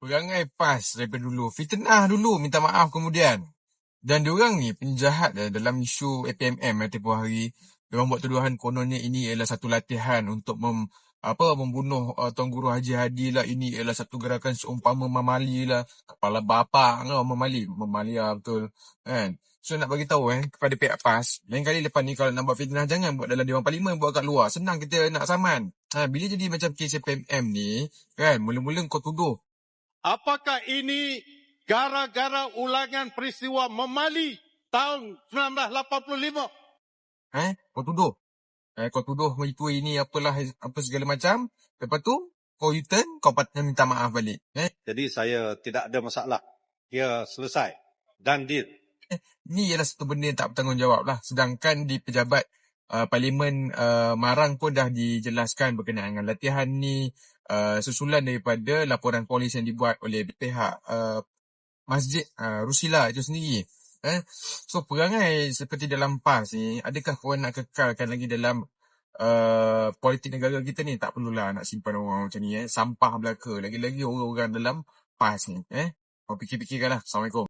perangai PAS daripada dulu. Fitnah dulu, minta maaf kemudian. Dan diorang ni penjahat eh, dalam isu APMM eh, tempoh hari. Diorang buat tuduhan kononnya ini ialah satu latihan untuk mem, apa membunuh uh, Tuan Guru Haji Hadi lah. Ini ialah satu gerakan seumpama memali lah. Kepala bapa lah memali. Memali lah betul. Kan? So nak bagi tahu eh kepada pihak PAS, lain kali lepas ni kalau nak buat fitnah jangan buat dalam Dewan Parlimen, buat kat luar. Senang kita nak saman. Ha, bila jadi macam kes APMM ni, kan, mula-mula kau tuduh Apakah ini gara-gara ulangan peristiwa memali tahun 1985? Eh, kau tuduh. Eh, kau tuduh itu ini apalah apa segala macam. Lepas tu kau U-turn, kau patut minta maaf balik. Eh, Jadi saya tidak ada masalah. Ia selesai. Dan deal. ni ialah satu benda yang tak bertanggungjawab lah. Sedangkan di pejabat uh, Parlimen uh, Marang pun dah dijelaskan berkenaan dengan latihan ni uh, susulan daripada laporan polis yang dibuat oleh pihak uh, Masjid uh, Rusila itu sendiri. Eh? So perangai seperti dalam PAS ni, adakah korang nak kekalkan lagi dalam uh, politik negara kita ni? Tak perlulah nak simpan orang macam ni. Eh? Sampah belaka. Lagi-lagi orang-orang dalam PAS ni. Eh? Kau fikir-fikirkanlah. Assalamualaikum.